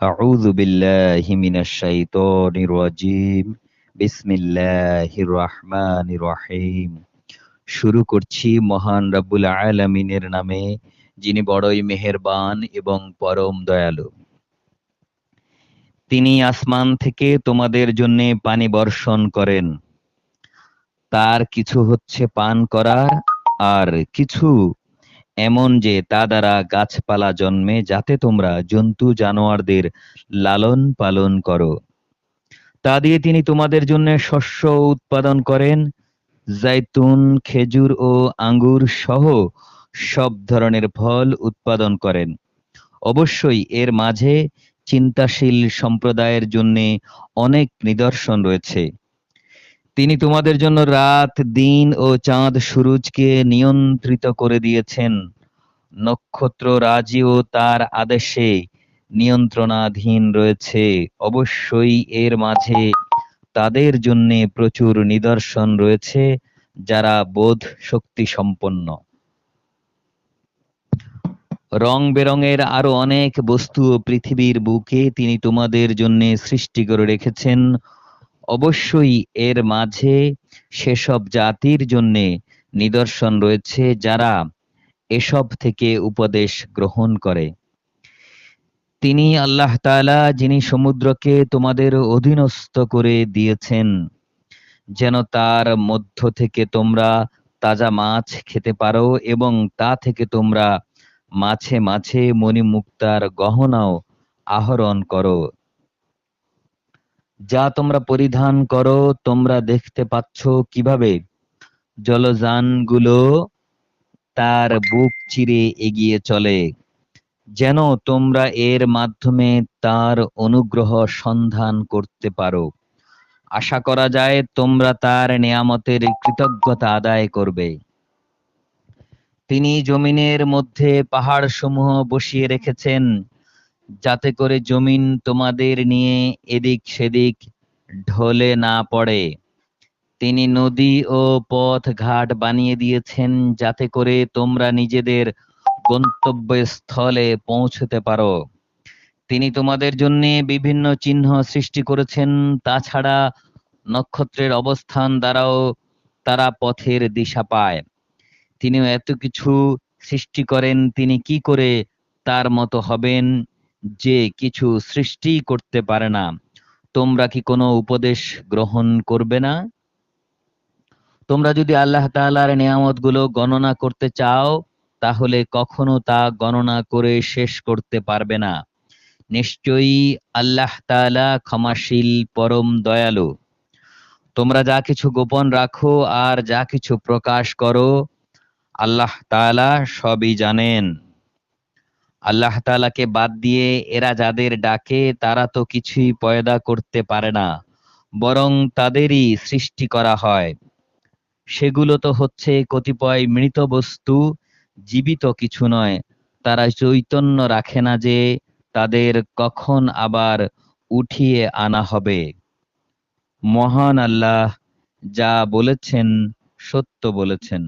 أعوذ بالله من الشيطان الرجيم بسم الله الرحمن الرحيم শুরু করছি মহান রব্বুল আলামিনের নামে যিনি বড়ই মেহেরবান এবং পরম দয়ালু তিনি আসমান থেকে তোমাদের জন্য পানি বর্ষণ করেন তার কিছু হচ্ছে পান করা আর কিছু এমন যে তা দ্বারা গাছপালা জন্মে, যাতে তোমরা জন্তু জানোয়ারদের লালন পালন করো। তা দিয়ে তিনি তোমাদের জন্য শস্য উৎপাদন করেন। জাইতুন খেজুর ও আঙ্গুর সহ সব ধরনের ফল উৎপাদন করেন। অবশ্যই এর মাঝে চিন্তাশীল সম্প্রদায়ের জন্য অনেক নিদর্শন রয়েছে। তিনি তোমাদের জন্য রাত, দিন ও চাঁদ সুরুজকে নিয়ন্ত্রিত করে দিয়েছেন। নক্ষত্র রাজিও তার আদেশে নিয়ন্ত্রণাধীন রয়েছে। অবশ্যই এর মাঝে তাদের জন্য প্রচুর নিদর্শন রয়েছে, যারা বোধ শক্তি সম্পন্ন। রং বেরঙের আরও অনেক বস্তু পৃথিবীর বুকে তিনি তোমাদের জন্য সৃষ্টি করে রেখেছেন। অবশ্যই এর মাঝে সেসব জাতির জন্য নিদর্শন রয়েছে যারা এসব থেকে উপদেশ গ্রহণ করে। তিনি আল্লাহ তাআলা যিনি সমুদ্রকে তোমাদের অধীনস্থ করে দিয়েছেন, যেন তার মধ্য থেকে তোমরা তাজা মাছ খেতে পারো এবং তা থেকে তোমরা মাছে মাছে মণিমুক্তার গহনাও আহরণ করো। যা তোমরা পরিধান করো, তোমরা দেখতে পাচ্ছ কীভাবে? জলযানগুলো তার বুক চিরে এগিয়ে চলে। যেন তোমরা এর মাধ্যমে তার অনুগ্রহ সন্ধান করতে পারো। আশা করা যায় তোমরা তার নিয়ামতের কৃতজ্ঞতা আদায় করবে। তিনি জমিনের মধ্যে পাহাড় সমূহ বসিয়ে রেখেছেন। যাতে করে জমিন তোমাদের নিয়ে এদিক সেদিক ঢলে না পড়ে। তিনি নদী ও পথ ঘাট বানিয়ে দিয়েছেন যাতে করে তোমরা নিজেদের গন্তব্যস্থলে পৌঁছতে পারো। তিনি তোমাদের জন্য বিভিন্ন চিহ্ন সৃষ্টি করেছেন, তাছাড়া নক্ষত্রের অবস্থান দ্বারাও তারা পথের দিশা পায়। তিনি এত কিছু সৃষ্টি করেন, তিনি কি করে তার মতো হবেন? যে কিছু সৃষ্টি করতে পারে না, তোমরা কি কোনো উপদেশ গ্রহণ করবে না? তোমরা যদি আল্লাহ তাআলার নিয়ামতগুলো গণনা করতে চাও, তাহলে কখনো তা গণনা করে শেষ করতে পারবে না। নিশ্চয়ই আল্লাহ তাআলা ক্ষমাশীল, পরম দয়ালু। তোমরা যা কিছু গোপন রাখো আর যা কিছু প্রকাশ করো, আল্লাহ তাআলা সবই জানেন। আল্লাহ তালাকে বাদ দিয়ে এরা যাদের ডাকে তারা তো কিছুই পয়দা করতে পারে না, বরং তাদেরই সৃষ্টি করা হয়। সেগুলো তো হচ্ছে কতিপয় মৃত বস্তু, জীবিত কিছু নয়। তারা চৈতন্য রাখে না যে তাদের কখন আবার উঠিয়ে আনা হবে। মহান আল্লাহ যা বলেছেন সত্য বলেছেন।